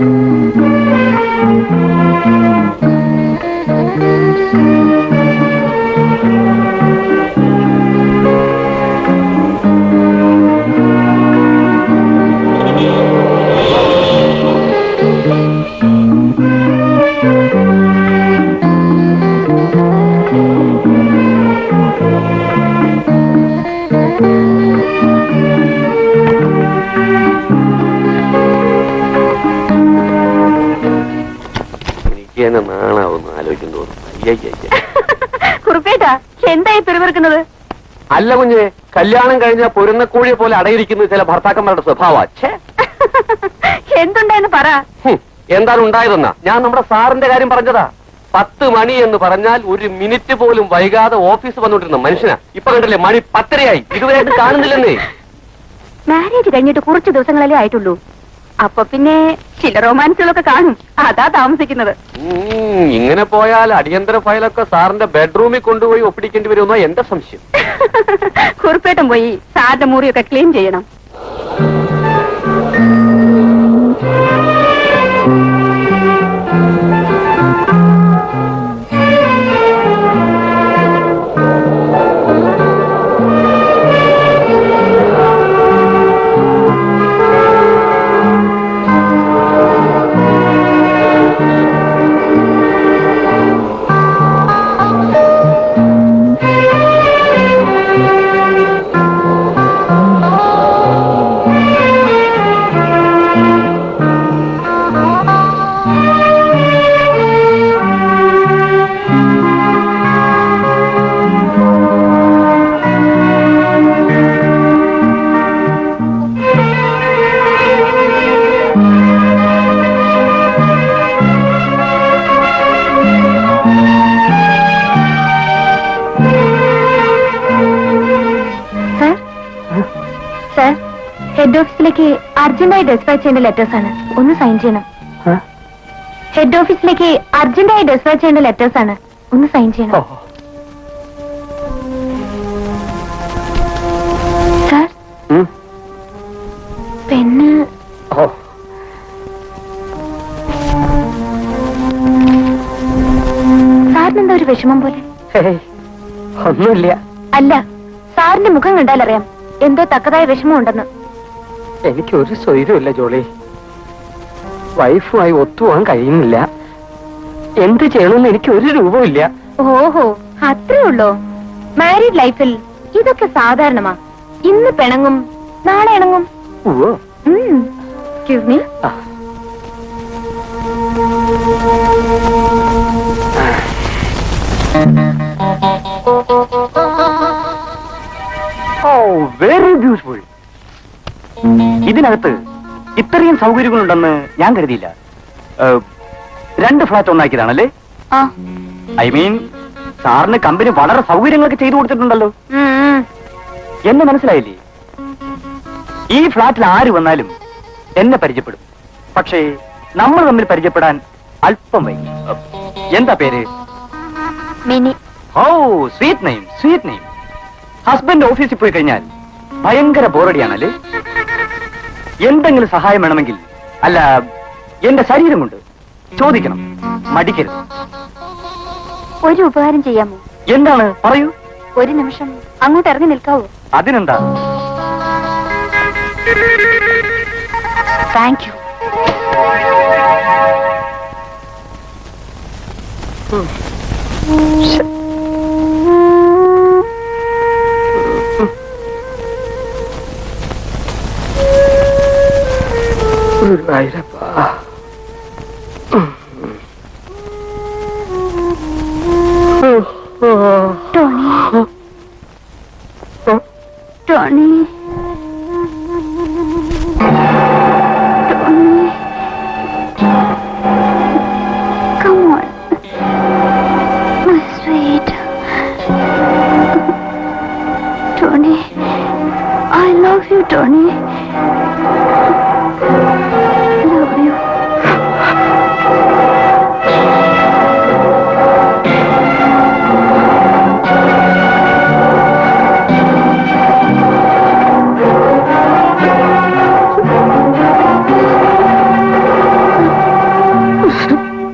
എനിക്ക് തന്നെ നാണാവുന്നു ആലോചിക്കും കുറുപ്പേട്ടാ എന്തായി പെരുവിറക്കുന്നത്? അല്ല കുഞ്ഞെ കല്യാണം കഴിഞ്ഞ പൊരുന്നക്കോഴിയെ പോലെ അടയിരിക്കുന്ന ചില ഭർത്താക്കന്മാരുടെ സ്വഭാവ എന്തുണ്ടായെന്ന് പറ. എന്താണ് ഉണ്ടായതെന്നാ? ഞാൻ നമ്മുടെ സാറിന്റെ കാര്യം പറഞ്ഞതാ. പത്ത് മണി എന്ന് പറഞ്ഞാൽ ഒരു മിനിറ്റ് പോലും വൈകാതെ ഓഫീസ് വന്നോണ്ടിരുന്ന മനുഷ്യനാ. ഇപ്പൊ കണ്ടില്ലേ മണി പത്തരയായി. ഇതുവരെ കാണുന്നില്ലെന്നേ. മാരേജ് കഴിഞ്ഞിട്ട് കുറച്ച് ദിവസങ്ങളല്ലേ ആയിട്ടുള്ളൂ. അപ്പൊ പിന്നെ ചില റൊമാൻസുകളൊക്കെ കാണും. അതാ താമസിക്കുന്നത്. ഇങ്ങനെ പോയാൽ അടിയന്തര ഫയലൊക്കെ സാറിന്റെ ബെഡ്റൂമിൽ കൊണ്ടുപോയി ഒപ്പിടിക്കേണ്ടി വരുമെന്നോ? എന്റെ സംശയം? കുറിപ്പേട്ടം പോയി സാറിന്റെ മുറിയൊക്കെ ക്ലീൻ ചെയ്യണം. ഹെഡ് ഓഫീസിലേക്ക് അർജന്റായി ഡെസ്പാച്ച് ചെയ്യേണ്ട ലെറ്റേഴ്സ് ആണ്. ഒന്ന് സൈൻ ചെയ്യണം. ഹെഡ് ഓഫീസിലേക്ക് അർജന്റായി ഡെസ്പാച്ച് ചെയ്യേണ്ട ലെറ്റേഴ്സ് ആണ്. ഒന്ന് സൈൻ ചെയ്യണം. സർ. പെണ്ണ്. ഓ, സാറിന് എന്താ ഒരു വിഷമം പോലെ? ഒന്നുമില്ല. അല്ല സാറിന്റെ മുഖം കണ്ടാലറിയാം. എന്തോ തക്കതായ വിഷമം ഉണ്ടെന്ന് എനിക്ക് ഒരു സ്വൈര്യമില്ല ജോളി. വൈഫുമായി ഒത്തുപോകാൻ കഴിയുന്നില്ല. എന്ത് ചെയ്യണമെന്ന് എനിക്ക് ഒരു രൂപമില്ല ഓഹോ അത്രേ ഉള്ളോ? മാരീഡ് ലൈഫിൽ ഇതൊക്കെ സാധാരണമാ. ഇന്ന് പെണങ്ങും നാളെ ഇണങ്ങും. Oh excuse me oh very beautiful ഇതിനകത്ത് ഇത്രയും സൗകര്യങ്ങളുണ്ടെന്ന് ഞാൻ കരുതിയില്ല. രണ്ട് ഫ്ലാറ്റ് ഒന്നാക്കിയതാണല്ലേ? ഐ മീൻ സാറിന് കമ്പനി വളരെ സൗകര്യങ്ങളൊക്കെ ചെയ്തു കൊടുത്തിട്ടുണ്ടല്ലോ. എന്നെ മനസ്സിലായില്ലേ? ഈ ഫ്ലാറ്റിൽ ആര് വന്നാലും എന്നെ പരിചയപ്പെടും. പക്ഷേ നമ്മൾ തമ്മിൽ പരിചയപ്പെടാൻ അല്പം വൈകി. എന്താ പേര്? Mini. Oh sweet name sweet name. Husband ഓഫീസിൽ പോയി കഴിഞ്ഞാൽ ഭയങ്കര ബോറടിയാണല്ലേ എന്തെങ്കിലും സഹായം വേണമെങ്കിൽ അല്ല എന്റെ ശരീരം കൊണ്ട് ചോദിക്കണം. മടിക്കരുത്. ഒരു ഉപകാരം ചെയ്യാമോ? എന്താണ്? പറയൂ. ഒരു നിമിഷം. അങ്ങോട്ട് ഇറങ്ങി നിൽക്കാവോ? അതിനെന്താ? താങ്ക് യു Oh, ടോണി నాయనప్పా టోనీ. టోనీ. Tony.